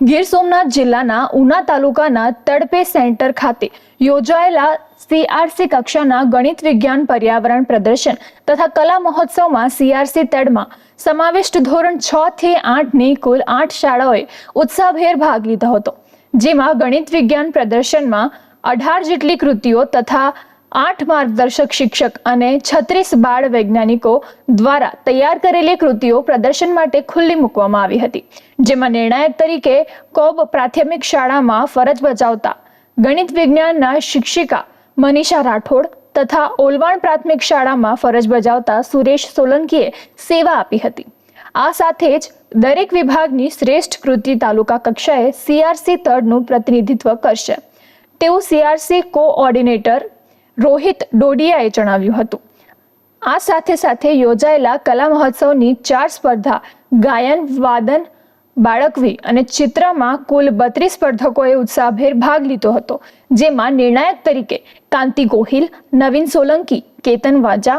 ગીર સોમનાથ જિલ્લાના ઉના તાલુકાના તડપે સેન્ટર ખાતે યોજાયેલા સીઆરસી કક્ષાના ગણિત વિજ્ઞાન પર્યાવરણ પ્રદર્શન તથા કલા મહોત્સવમાં સીઆરસી તડમાં સમાવિષ્ટ ધોરણ છ થી આઠની કુલ આઠ શાળાઓએ ઉત્સાહભેર ભાગ લીધો હતો. જેમાં ગણિત વિજ્ઞાન પ્રદર્શનમાં અઢાર જેટલી કૃતિઓ તથા આઠ માર્ગદર્શક શિક્ષક અને છત્રીસ બાળ વૈજ્ઞાનિકો દ્વારા તૈયાર કરેલી કૃતિઓ પ્રદર્શન માટે ખુલ્લી મૂકવામાં આવી હતી, જેમાં નિર્ણાયક તરીકે કોબ પ્રાથમિક શાળામાં ફરજ બજાવતા ગણિત વિજ્ઞાનના શિક્ષિકા મનીષા રાઠોડ તથા ઓલવાણ પ્રાથમિક શાળામાં ફરજ બજાવતા સુરેશ સોલંકીએ સેવા આપી હતી. આ સાથે જ દરેક વિભાગની શ્રેષ્ઠ કૃતિ તાલુકા કક્ષાએ સીઆરસી તળનું પ્રતિનિધિત્વ કરશે. તેવું સીઆરસી કોઓર્ડિનેટર રોહિત ડોડિયાએ જણાવ્યું હતું. આ સાથે સાથે યોજાયેલા કલા મહોત્સવની ચાર સ્પર્ધા ગાયન, વાદન, બાળકવી અને ચિત્રમાં કુલ બત્રીસ સ્પર્ધકોએ ઉત્સાહભેર ભાગ લીધો હતો, જેમાં નિર્ણાયક તરીકે કાંતિ ગોહિલ, નવીન સોલંકી, કેતન વાજા,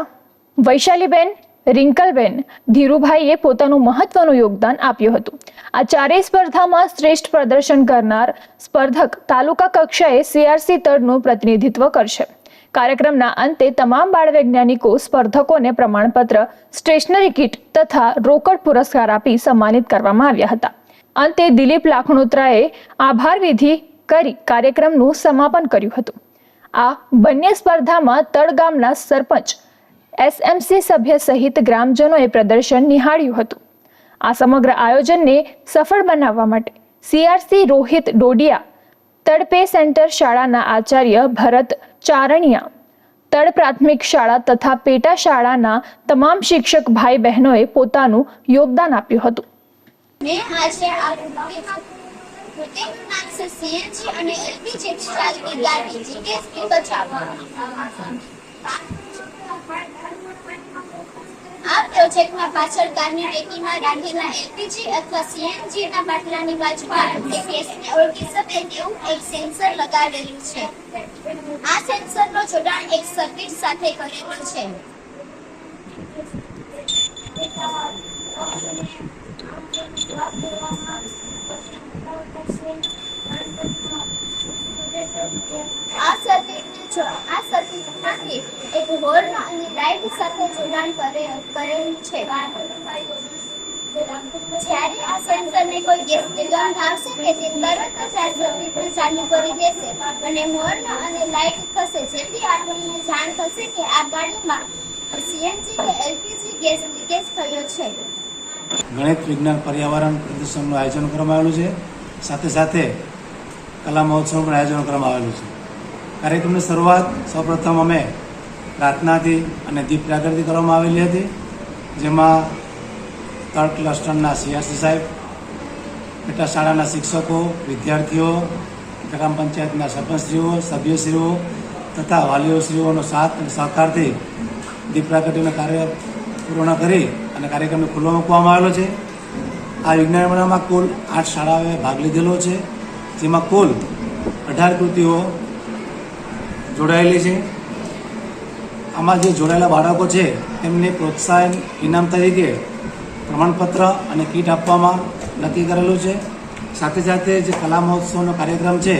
વૈશાલીબેન રિંકલબેન ધીરુભાઈએ પોતાનું મહત્વનું યોગદાન આપ્યું હતું. આ ચારેય સ્પર્ધામાં શ્રેષ્ઠ પ્રદર્શન કરનાર સ્પર્ધક તાલુકા કક્ષાએ સીઆરસી તળનું પ્રતિનિધિત્વ કરશે. કાર્યક્રમના અંતે તમામ બાળ વૈજ્ઞાનિકો સ્પર્ધકોને પ્રમાણપત્ર, સ્ટેશનરી કિટ તથા રોકડ પુરસ્કાર આપી સન્માનિત કરવામાં આવ્યા હતા. અંતે દિલીપ લાખણોત્રાએ આભાર વિધિ કરી કાર્યક્રમનું સમાપન કર્યું હતું. આ બંને સ્પર્ધામાં તળ ગામના સરપંચ એસએમસી સભ્ય સહિત ગ્રામજનોએ પ્રદર્શન નિહાળ્યું હતું. આ સમગ્ર આયોજનને સફળ બનાવવા માટે સીઆરસી રોહિત ડોડિયા, તડપે સેન્ટર શાળાના આચાર્ય ભરત ચારણિયા, તળ પ્રાથમિક શાળા તથા પેટા શાળાના તમામ શિક્ષક ભાઈ બહેનોએ પોતાનું યોગદાન આપ્યું હતું. અને આ પ્રોજેક્ટમાં પાછળ કારની ટેકીમાં રાખેલા એલપીજી અથવા સીએનજીના બાટલાની બાજુમાં ગેસને ઓળખી શકે તેવું એક સેન્સર લગાવેલું છે. આ સેન્સરનો જોડાણ એક સર્કિટ સાથે કરેલું છે. આ સર્કિટને જો એક હોર્ન અને લાઇટ સાથે જોડાણ કરે, કરેલું છે. જ્યારે આ સેન્સરને કોઈ ગેસ ગંધ આવશે કે તે તરત જ આ સર્કિટને ચાલુ કરી દેશે અને હોર્ન અને લાઇટ થશે, જેથી આપણને જાણ થશે કે આ ગાડીમાં સીએનજી કે એલપીજી ગેસ લીકેજ થયો છે. ગણિત, વિજ્ઞાન, પર્યાવરણ પ્રદર્શનનું આયોજન કરવામાં આવેલું છે. સાથે સાથે કલા મહોત્સવનું પણ આયોજન કરવામાં આવેલું છે. કાર્યક્રમની શરૂઆત સૌપ્રથમ અમે પ્રાર્થનાથી અને દીપ પ્રાગરથી કરવામાં આવેલી હતી, જેમાં તળ ક્લસ્ટરના સીઆરસી સાહેબ પેટા શાળાના શિક્ષકો, વિદ્યાર્થીઓ, ગ્રામ પંચાયતના સરપંચશ્રીઓ, સભ્યશ્રીઓ તથા વાલીઓશ્રીઓનો સાથ અને સહકારથી દીપ પ્રાગટ્યનું કાર્ય પૂર્ણ કરી અને કાર્યક્રમને ખુલ્લો મૂકવામાં આવેલો છે. આ વિજ્ઞાન મેળામાં કુલ આઠ શાળાઓએ ભાગ લીધેલો છે, જેમાં કુલ અઢાર કૃતિઓ જોડાયેલી છે. આમાં જે જોડાયેલા બાળકો છે, તેમને પ્રોત્સાહન, ઇનામ તરીકે પ્રમાણપત્ર અને કીટ આપવામાં નક્કી કરેલું છે. સાથે સાથે જે કલા મહોત્સવનો કાર્યક્રમ છે,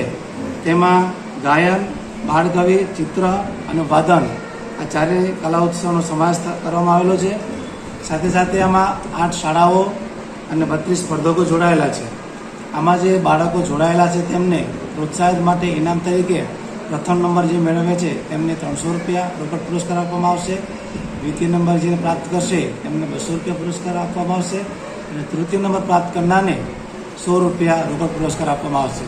તેમાં ગાયન, બાળકવિ, ચિત્ર અને વાદન આ ચારેય કલા ઉત્સવનો સમાવેશ કરવામાં આવેલો છે. સાથે સાથે આમાં આઠ શાળાઓ અને બત્રીસ સ્પર્ધકો જોડાયેલા છે. આમાં જે બાળકો જોડાયેલા છે, તેમને પ્રોત્સાહિત માટે ઇનામ તરીકે પ્રથમ નંબર જે મેળવે છે, તેમને ત્રણસો રૂપિયા રોકડ પુરસ્કાર આપવામાં આવશે. દ્વિતીય નંબર જે પ્રાપ્ત કરશે, તેમને બસો રૂપિયા પુરસ્કાર આપવામાં આવશે. અને તૃતીય નંબર પ્રાપ્ત કરનારને સો રૂપિયા રોકડ પુરસ્કાર આપવામાં આવશે.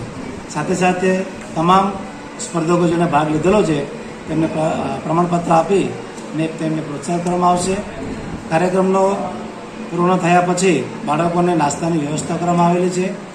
સાથે સાથે તમામ સ્પર્ધકો જેને ભાગ લીધેલો છે, તેમને પ્રમાણપત્ર આપી ને તેમને પ્રોત્સાહિત કરવામાં આવશે. કાર્યક્રમનો પૂર્ણ થયા પછી બાળકોને નાસ્તાની વ્યવસ્થા કરવામાં આવેલી છે.